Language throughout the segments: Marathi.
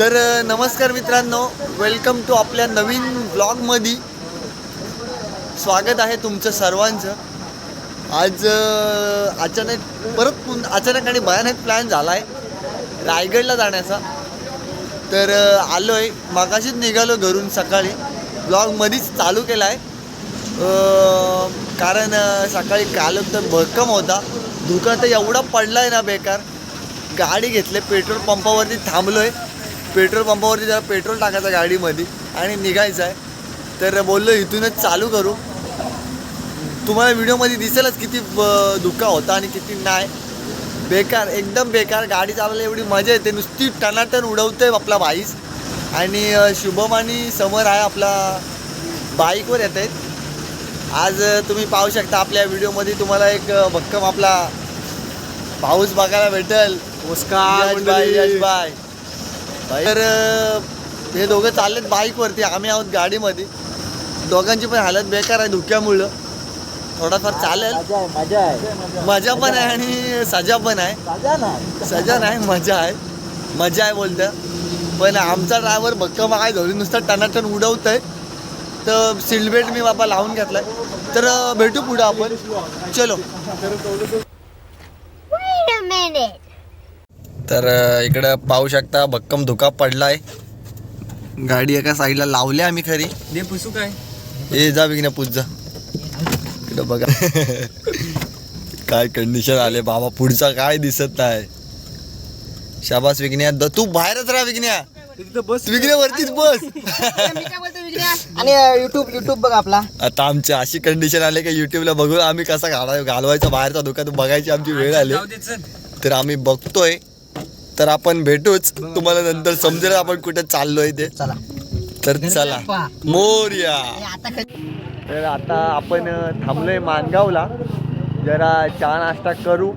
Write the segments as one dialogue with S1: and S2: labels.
S1: तर नमस्कार मित्रांनो. वेलकम टू आपल्या नवीन ब्लॉगमध्ये स्वागत आहे तुमचं सर्वांचं. आज अचानक परत पुन अचानक आणि भयानक प्लॅन झाला आहे रायगडला जाण्याचा. तर आलो आहे मागाशीच निघालो घरून सकाळी. ब्लॉगमध्येच चालू केला आहे कारण सकाळी काल तर भक्कम होता. धुका तर एवढा पडला आहे ना बेकार. गाडी घेतले पेट्रोल पंपावरती थांबलो आहे पेट्रोल पंपावरती जरा पेट्रोल टाकायचं गाडीमध्ये आणि निघायचं आहे. तर बोललो इथूनच चालू करू. तुम्हाला व्हिडिओमध्ये दिसेलच किती धुका होता आणि किती नाही. बेकार एकदम बेकार. गाडी चालवायला एवढी मजा येते. नुसती टनाटन उडवते आपला बाईस आणि शुभम आणि समर आहे आपला बाईकवर येत आहेत. आज तुम्ही पाहू शकता आपल्या व्हिडिओमध्ये तुम्हाला एक भक्कम आपला पाऊस बघायला भेटेल.
S2: नमस्कार
S1: बाय तर हे दोघं चाललेत बाईकवरती. आम्ही आहोत गाडीमध्ये. दोघांची पण हालत बेकार आहे धुक्यामुळं. थोडाफार चालेल.
S2: मजा आहे मजा
S1: पण आहे आणि सजा पण आहे. सजा नाही. मजा आहे. मजा आहे बोलतं पण आमचा ड्रायव्हर भक्कम आहे धरून नुसता टनाटन उडवत आहे तर सीटबेल्ट मी बाबा लावून घेतलाय. तर भेटू पुढं आपण. चलो.
S3: Wait a minute.
S1: तर इकडं पाहू शकता भक्कम धुका पडलाय. गाडी एका साईडला लावली आम्ही खरी.
S2: दे पुसू काय?
S1: ए जा विघ्न पूज जा. इकडं बघा. काय कंडिशन आले बाबा पुढचा काय दिसत नाही. शाबास विघ्न्या द- तू बाहेरच राहा विघ्न्या.
S2: तिथं बस.
S1: विघ्न्या वरतीच बस.
S2: आणि युट्यूब युट्यूब बघ आपला.
S1: आता आमची अशी कंडिशन आली की युट्यूबला बघून आम्ही कसा घाला घालवायचा बाहेरचा धोका तो बघायची आमची वेळ आली. तर आम्ही बघतोय. तर आपण भेटूच. तुम्हाला नंतर समजेल आपण कुठे चाललोय ते.
S2: चला.
S1: तर चला. मोर्या.
S2: आता
S1: तर आता आपण थांबलोय मानगावला जरा चहा नाश्ता करू.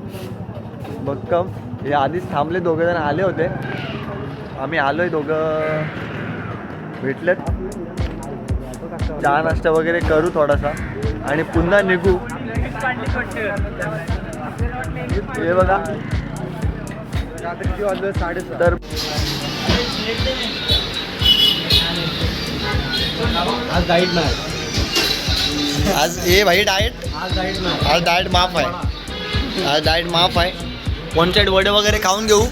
S1: भक्कम हे आधीच थांबले दोघं जण आले होते. आम्ही आलोय दोघं. भेटलेत. चहा नाश्ता वगैरे करू थोडासा. आणि पुन्हा निघू. हे बघा. तर
S2: आज डाईट नाही.
S1: आज हे भाई डाएट
S2: आज डाईट नाही.
S1: आज डाएट माफ आहे. आज डाएट माफ आहे. वन साईड वडे वगैरे खाऊन घेऊ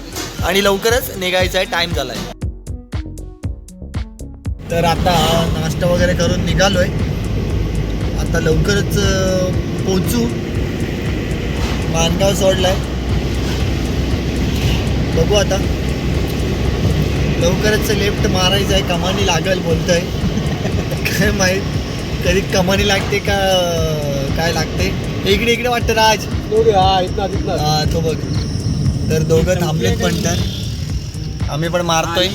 S1: आणि लवकरच निघायचं आहे. टाईम झाला आहे तर आता नाश्ता वगैरे करून निघालोय. आता लवकरच पोचू मानगाव सोडलाय. बघू आता. लवकरच लेफ्ट मारायचं आहे कमानी लागल बोलतोय. काय माहीत कधी कमानी लागते का काय लागते. इकडे इकडे वाटतं राज.
S2: हा
S1: तो बघ. तर दोघं थांबलेत पण तर. आम्ही पण मारतोय.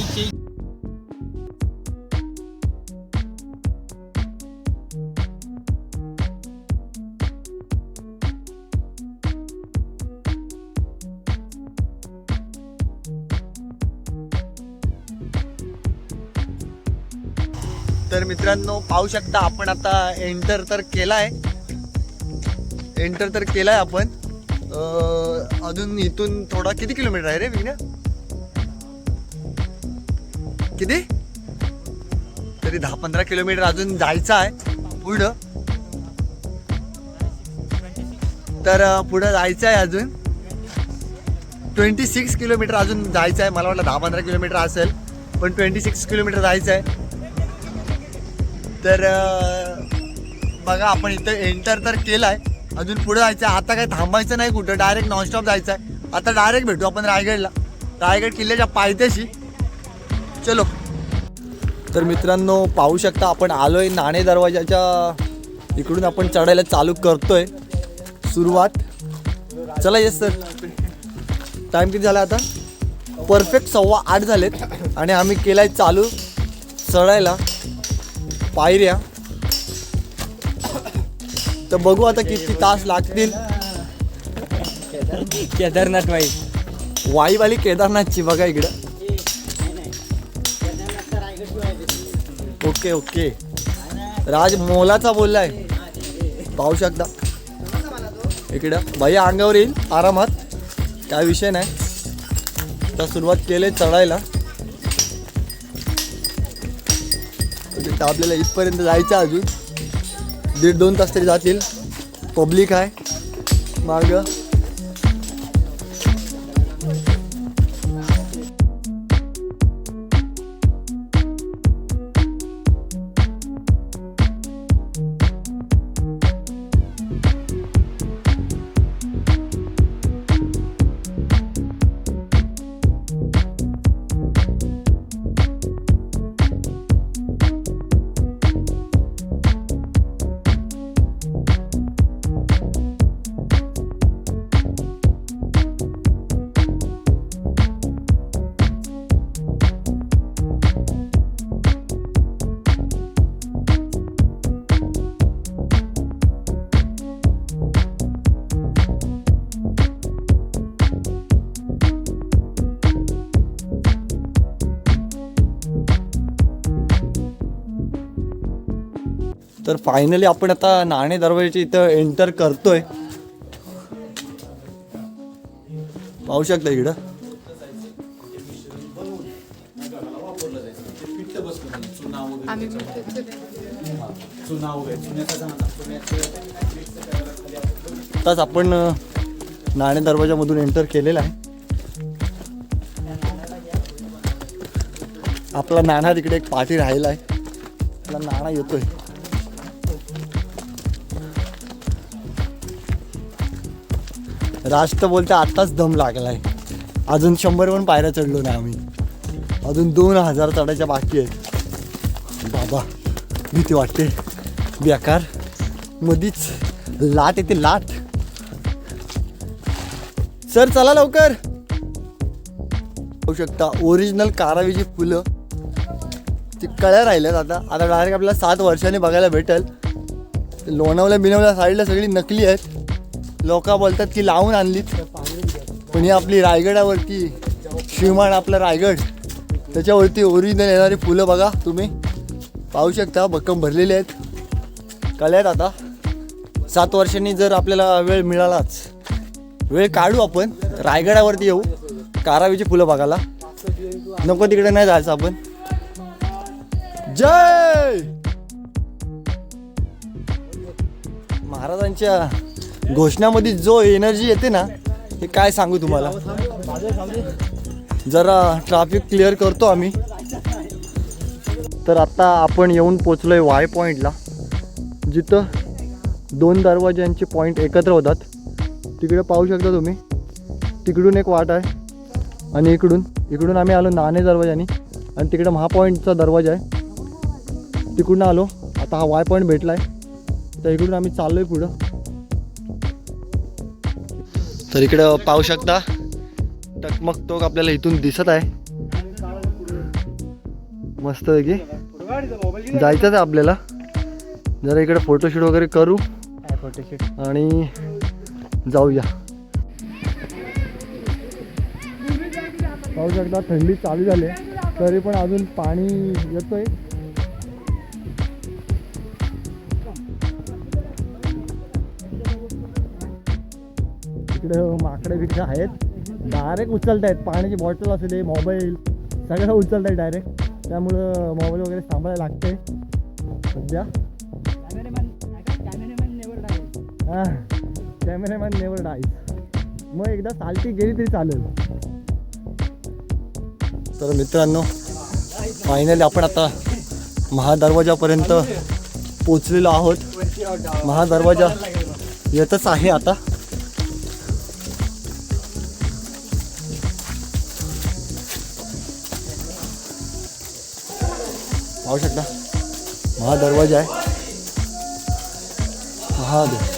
S1: तर मित्रांनो पाहू शकता आपण आता एंटर तर केलाय. एंटर तर केलाय आपण. अजून इथून थोडा किती किलोमीटर आहे रे विघ्न? किती? तरी दहा पंधरा किलोमीटर अजून जायचं आहे. पुढं. तर पुढं जायचं आहे अजून. ट्वेंटी सिक्स किलोमीटर अजून जायचं आहे. मला वाटलं दहा पंधरा किलोमीटर असेल. पण ट्वेंटी सिक्स किलोमीटर जायचं आहे. तर बघा आपण इथं एंटर तर केलाय. अजून पुढे जायचं आहे आता काय थांबायचं नाही कुठं. डायरेक्ट नॉनस्टॉप जायचं आहे आता डायरेक्ट भेटू आपण रायगडला. रायगड किल्ल्याच्या पायथ्याशी. चलो. तर मित्रांनो पाहू शकता आपण आलोय नाणे दरवाजाच्या इकडून आपण चढायला चालू करतोय. सुरुवात. चला येस सर टाईम किती झाला आता? परफेक्ट सव्वा आठ झालेत. आणि आम्ही केलाय चालू. चढायला. पायऱ्या. तर बघू आता किती तास लागतील.
S2: केदारनाथ बाई.
S1: वाईवाली केदारनाथची बघा इकडं. Okay okay. राज मोलाचा बोललाय. पाहू शकता. इकडं. भाई अंगावर येईल. आरामात. काय विषय नाही. तर सुरुवात केली चढायला. तर आपल्याला इथपर्यंत जायचं आहे अजून. दीड दोन तास तरी जातील. पब्लिक आहे. मार्ग. तर फायनली आपण आता नाणे दरवाजाच्या इथं एंटर करतोय. पाहू शकता इकडं? आताच आपण नाणे दरवाजामधून एंटर केलेला आहे. आपला नाणा तिकडे एक पाठी राहिला आहे. आपला नाणा येतोय. राज तर बोलते आत्ताच दम लागला आहे अजून शंभर पण पायऱ्या चढलो नाही आम्ही. अजून दोन हजार चढायच्या बाकी आहेत. बाबा भीती वाटते. बेकार. मधीच लाट येते लाट. सर चला लवकर. होऊ शकता ओरिजिनल कारावीची फुलं. ती कळ्या राहिल्यात आता. आता डायरेक्ट आपल्याला सात वर्षांनी बघायला भेटेल. लोणावल्या बिनवल्या साईडला सगळी नकली आहेत. लोक बोलतात की लावून आणलीत. पण ही आपली रायगडावरती श्रीमान आपला रायगड त्याच्यावरती ओरिजिनल येणारी फुलं बघा तुम्ही. पाहू शकता भक्कम भरलेली आहेत. कळ्यात आता? सात वर्षांनी जर आपल्याला वेळ मिळालाच. वेळ काढू आपण रायगडावरती येऊ कारावीची फुलं बघायला. नको तिकडे नाही जायचं आपण. जय! महाराजांच्या घोषणामध्ये जो एनर्जी येते ना हे काय सांगू तुम्हाला? जरा ट्रॅफिक क्लिअर करतो आम्ही. तर आत्ता आपण येऊन पोचलो आहे वाय पॉईंटला जिथं दोन दरवाज्यांचे पॉईंट एकत्र होतात. तिकडे पाहू शकता तुम्ही. तिकडून एक वाट आहे आणि इकडून. इकडून आम्ही आलो नाणे दरवाजाने आणि तिकडे महापॉईंटचा दरवाजा आहे. तिकडून आलो. आता हा वाय पॉईंट भेटला आहे तर इकडून आम्ही चाललो आहे पुढं. तर इकडं पाहू शकता. टकमक टोक आपल्याला इथून दिसत आहे. मस्त की? जायचंच आहे आपल्याला. जरा इकडे फोटोशूट वगैरे करू. फोटोशूट आणि जाऊया. पाहू शकता थंडी चालू झाली आहे. तरी पण अजून पाणी येतोय. इकडे माकडे बिकडे आहेत. डायरेक्ट उचलत आहेत पाण्याची बॉटल असू दे मोबाईल सगळं उचलत आहेत डायरेक्ट त्यामुळं मोबाईल वगैरे सांभाळायला लागते सध्या. हा कॅमेरामॅन नेवर डाईज मग एकदा सालटी गेली तरी चालेल. तर मित्रांनो फायनली आपण आता महादरवाजापर्यंत पोचलेलो आहोत. महादरवाजा येतच आहे आता. पाहू शकता. महादरवाजा आहे. महादेव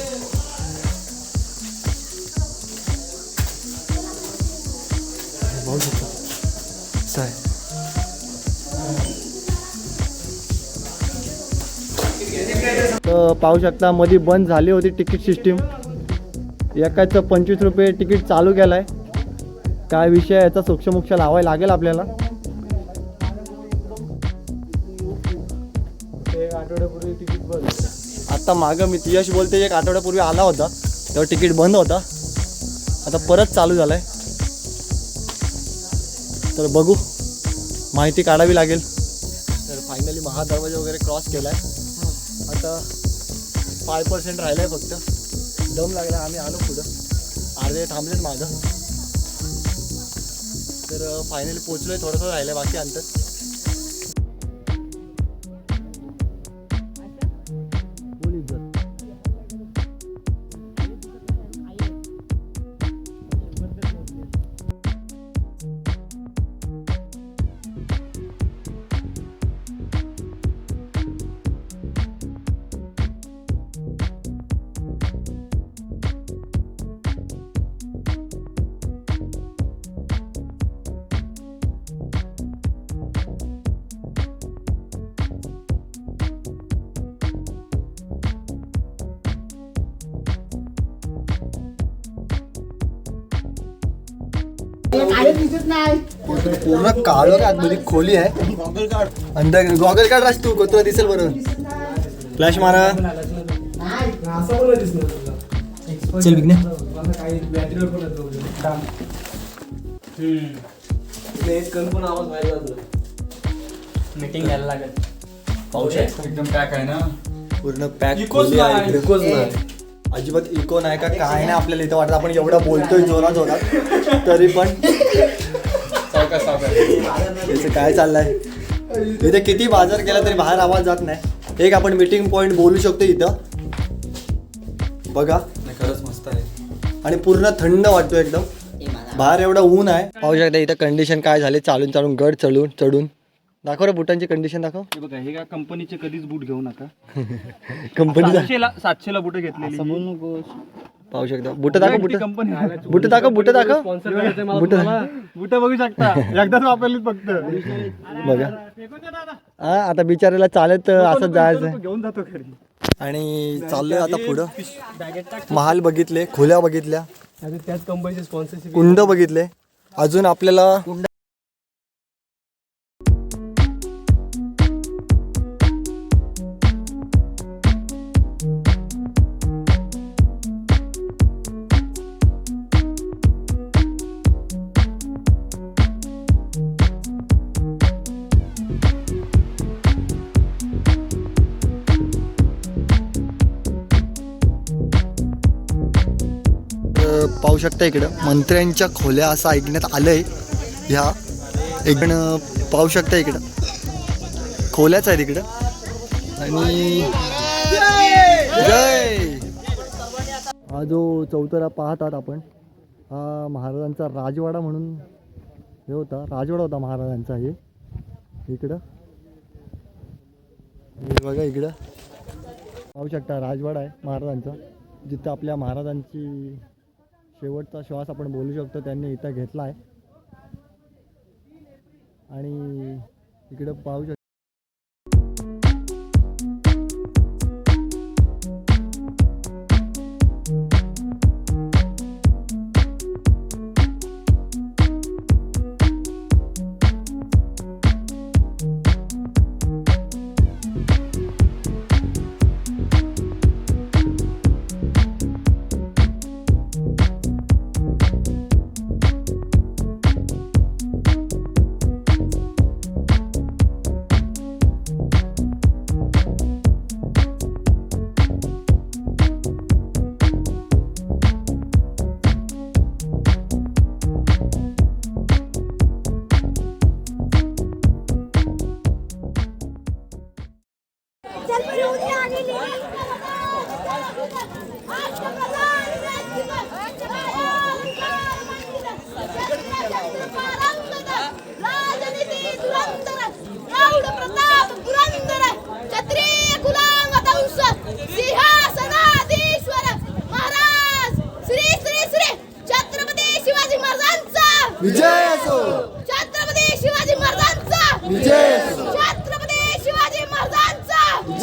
S1: पाहू शकता. असं तर पाहू शकता मध्ये बंद झाली होती तिकीट सिस्टीम एकाचं पंचवीस रुपये तिकीट चालू केलं आहे काय विषय याचा? सोक्षमोक्ष लावायला लागेल आपल्याला. आता मागं मी यश बोलते एक आठवड्यापूर्वी आला होता. तेव्हा तिकीट बंद होता. आता परत चालू झालाय. तर बघू. माहिती काढावी लागेल. तर फायनली महादरवाजा वगैरे क्रॉस केलाय. आता फाय पर्सेंट राहिलाय फक्त. दम लागला आम्ही आलो पुढं. अर्धे थांबलेत माझं तर फायनली पोचलोय थोडंसं राहिलंय बाकी अंतर. पूर्ण काळं का आतमध्ये खोली आहे? अंदर गॉगल काढ राज तू तुला दिसेल बरोबर फ्लॅश मारा. चल विघ्ने.
S3: मीटिंग घ्यायला लागत पाऊस एकदम पॅक आहे ना?
S1: पूर्ण पॅक खोली आहे.
S3: इकोच नाही.
S1: अजिबात इको नाही का? काय नाही आपल्याला इथं वाटत. आपण एवढं बोलतोय जोरात जोरात. तरी पण त्याचं काय चाललंय? इथे किती बाजार केला तरी बाहेर आवाज जात नाही. एक आपण मीटिंग पॉइंट बोलू शकतो इथं. बघा.
S3: खरंच मस्त आहे.
S1: आणि पूर्ण थंड वाटतो एकदम. बाहेर एवढं ऊन आहे. पाहू शकता इथं कंडिशन काय झाली. चालून चालून गड चढून चढून. दाखव रे बुटांची कंडिशन दाखव.
S4: हे बघा हे का कंपनीचे कधीच बूट घेऊ नका.
S1: कंपनीचा
S4: सातशेला सातशेला बुट घेतलेली
S1: पाहू शकता. बुट दाखव बुट.
S4: कंपनी
S1: बुट दाखव बुट दाखव. बुट.
S4: बुट बघू शकता. एकदाच वापरलीत फक्त.
S1: बघा. हा आता बिचारायला चालत असं जायचं.
S4: घेऊन जातो घरी.
S1: आणि चाललोय आता पुढं. महाल बघितले खोल्या बघितल्या.
S4: त्याच कंपनीचे स्पॉन्सरशिप
S1: कुंड बघितले. अजून आपल्याला पाहू शकता इकडं. मंत्र्यांच्या खोल्या असं ऐकण्यात आलंय. ह्या एक पाहू शकता इकडं. खोल्याच आहेत इकडं. आणि जय! हा जो चौतरा पाहतात आपण हा महाराजांचा राजवाडा म्हणून हे होता राजवाडा होता महाराजांचा हे. इकडं. हे बघा इकडं. पाहू शकता राजवाडा आहे महाराजांचा जिथं आपल्या महाराजांची शेवटचा श्वास आपण बोलू शकतो त्यांनी इथं घेतला आहे आणि इकडं पाहू शकतो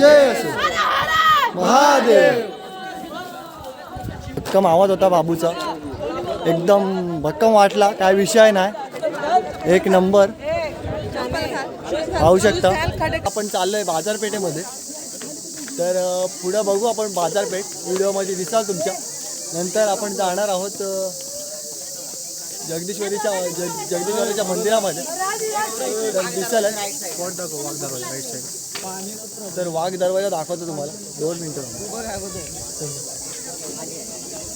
S1: असो.
S5: हर
S1: महादेव. भक्कम आवाज होता बाबूचा. एकदम भक्कम वाटला. काय विषय नाही. एक नंबर. पाहू शकता. आपण चाललोय बाजारपेठेमध्ये. तर पुढं बघू आपण बाजारपेठ. व्हिडिओमध्ये दिसाल तुमच्या. नंतर आपण जाणार आहोत जगदीश्वरीच्या जग- जगदीश्वरीच्या मंदिरामध्ये. तर दिसेल स्पॉट दाखव? वाघ दरवाजा राईट साईड तर वाघ दरवाजा दाखवतो तुम्हाला. दोन मिनटं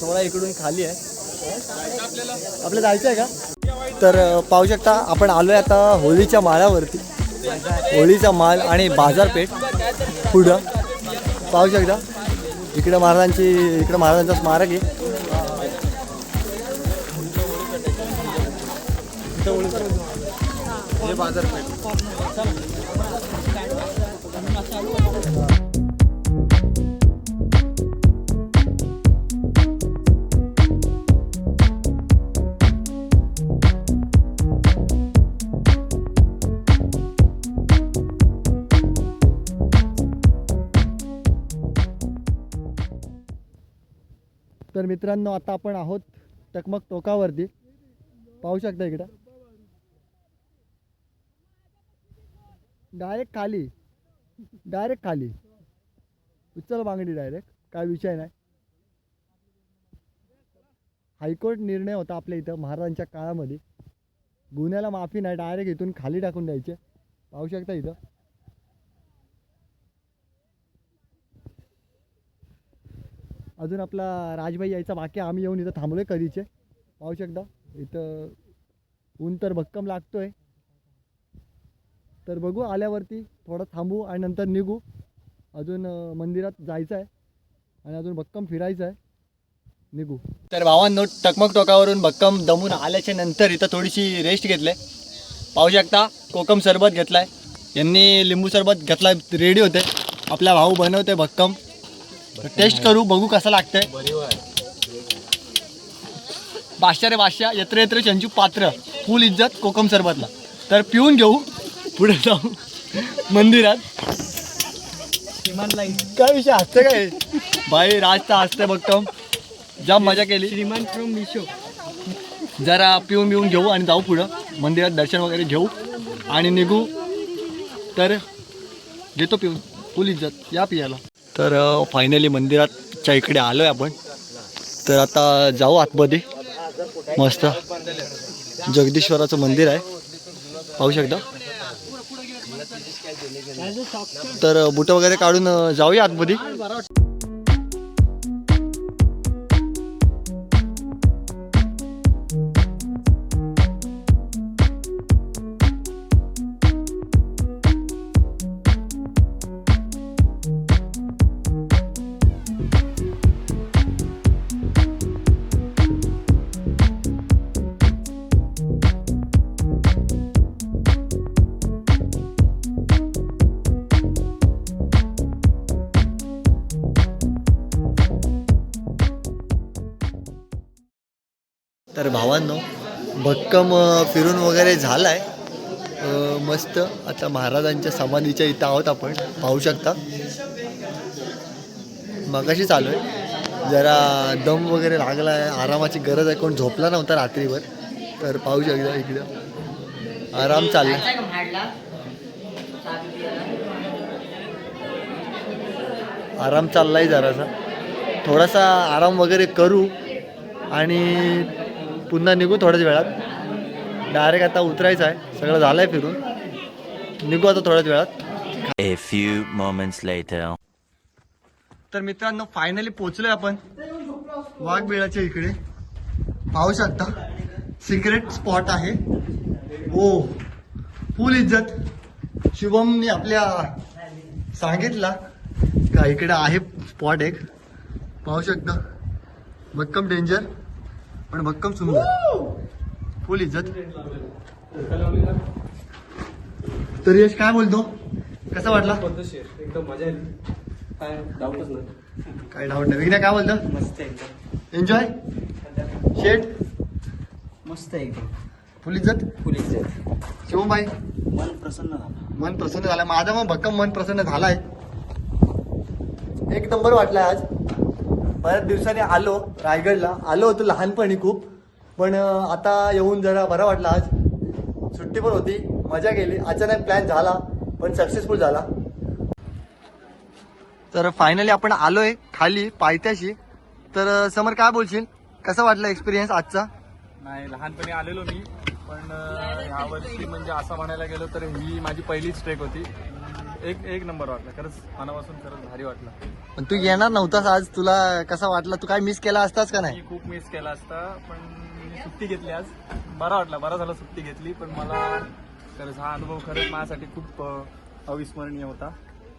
S1: तुम्हाला इकडून खाली आहे. आपलं जायचं आहे का? तर पाहू शकता आपण आलो आहे आता होळीच्या माळावरती. होळीचा माल आणि बाजारपेठ पुढं. पाहू शकता इकडं महाराजांची इकडं महाराजांचं स्मारक आहे. तर मित्रांनो आता आपण आहोत टकमक टोकावरती. पाहू शकता इकडं. डायरेक्ट खाली. डायरेक्ट खाली. उचल बांगडी डायरेक्ट काय विषय नाही. हायकोर्ट निर्णय होता आपल्या इथं महाराजांच्या काळामध्ये. गुन्ह्याला माफी नाही डायरेक्ट इथून खाली टाकून द्यायचे. पाहू शकता इथं. अजून आपला राजभाई यायचा बाकी आम्ही येऊन इथं थांबलोय कधीचे. पाहू शकता. इथं ऊन तर भक्कम लागतो आहे तर बघू आल्यावरती थोडं थांबू आणि नंतर निघू. अजून मंदिरात जायचं आहे आणि अजून भक्कम फिरायचं आहे निघू. तर भावांनो टकमक टोकावरून भक्कम दमून आल्याच्यानंतर इथं थोडीशी रेस्ट घेतले पाहू शकता कोकम सरबत घेतलाय. यांनी लिंबू सरबत घेतला रेडी होते. आपला भाऊ बनवते भक्कम. टेस्ट करू बघू कसं लागतंय. बादशा रे बादशा यत्र यत्र चंचू पात्र फुल इज्जत कोकम सरबतला. तर पिऊन घेऊ पुढे जाऊ मंदिरात. काय विषय हसतं काय? भाई राजचा हसते भक्कम जाम मजा केली. श्रीमान फ्रॉम मिशो जरा पिऊन बिऊन घेऊ आणि जाऊ पुढं. मंदिरात दर्शन वगैरे घेऊ आणि निघू. तर घेतो पिऊन. फुल इज्जत. या पियाला. तर फायनली मंदिराच्या इकडे आलो आहे आपण. तर आता जाऊ आतमध्ये. मस्त. जगदीश्वराचं मंदिर आहे. पाहू शकता. तर बुटं वगैरे काढून जाऊया आतमध्ये. भावांनो. भक्कम फिरून वगैरे झालं आहे मस्त. आता महाराजांच्या समाधीच्या इथं आहोत आपण. पाहू शकता. मगाशी चालू आहे. जरा दम वगैरे लागला आहे आरामाची गरज आहे. कोण झोपला नव्हता रात्रीवर तर पाहू शकता इकडं. आराम चालला आराम चाललाय जरासा. थोडासा आराम वगैरे करू आणि पुन्हा निघू थोड्याच वेळात. डायरेक्ट आता उतरायचं आहे. सगळं झालं आहे फिरून. निघू आता थोड्याच वेळात.
S6: A few moments later.
S1: तर मित्रांनो फायनली पोचलोय आपण. वाघबिळाच्या इकडे. पाहू शकता. सिक्रेट स्पॉट आहे. हो. फुल इज्जत. शुभमने आपल्या सांगितला का इकडे आहे स्पॉट एक. पाहू शकता. भक्कम डेंजर पण भक्कम सुंदर. फुल इज्जत. तर यश काय बोलतो? कसा वाटला?
S4: एकदम मजा आली काय डाऊटच नाही.
S1: काय डाऊट नाही विघ्न काय बोलतो?
S3: मस्त एकदम
S1: एन्जॉय शेट
S3: मस्त एकदम
S1: फुल इज्जत?
S3: फुल पोलीस
S1: शिवभाई
S3: मन प्रसन्न झालं
S1: मन प्रसन्न झालं. माझं मग भक्कम मन प्रसन्न झालाय. एक नंबर वाटलाय आज. बऱ्याच दिवसांनी आलो रायगडला. आलो होतो लहानपणी खूप पण आता येऊन जरा बरं वाटला आज. सुट्टी पण होती मजा केली अचानक प्लॅन झाला पण सक्सेसफुल झाला. तर फायनली आपण आलोय खाली पायथ्याशी. तर समर काय बोलशील? कसा वाटला एक्सपिरियन्स आजचा?
S4: नाही लहानपणी आलेलो मी पण ह्या वर्षी म्हणजे असं म्हणायला गेलो तर ही माझी पहिलीच ट्रेक होती. एक एक नंबर वाटला. खरंच मनापासून खरंच भारी वाटला.
S1: पण तू येणार नव्हतास आज तुला कसा वाटला? तू काय मिस केला असतास का नाही?
S4: मी खूप मिस केला असता पण मी सुट्टी घेतली आज. बरा वाटला बरा झाला सुट्टी घेतली पण मला खरंच हा अनुभव खरंच माझ्यासाठी खूप अं, अविस्मरणीय होता.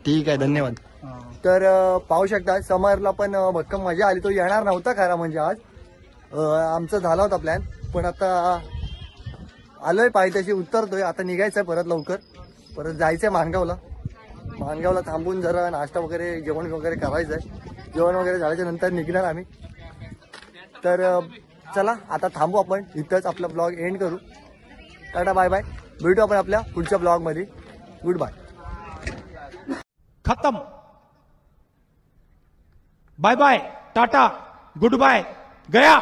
S1: ठीक आहे धन्यवाद. तर अं, पाहू शकता समरला पण अं, भक्कम मजा आली. तो येणार नव्हता खरा म्हणजे आज. अं, आमचा झाला होता प्लॅन पण आता आलोय पायथ्याशी उतरतोय. आता निघायचंय परत लवकर. परत जायचंय मानगावला. मानगावला थांबून जरा नाश्ता वगैरे जेवण वगैरे करायचं आहे जेवण वगैरे झाल्याच्यानंतर निघणार आम्ही. तर चला आता थांबू आपण. इथंच आपला ब्लॉग एंड करू. Tata bye bye. भेटू आपण आपल्या पुढच्या ब्लॉगमध्ये. गुड बाय
S7: खतम. Bye bye. Tata. Good bye गया.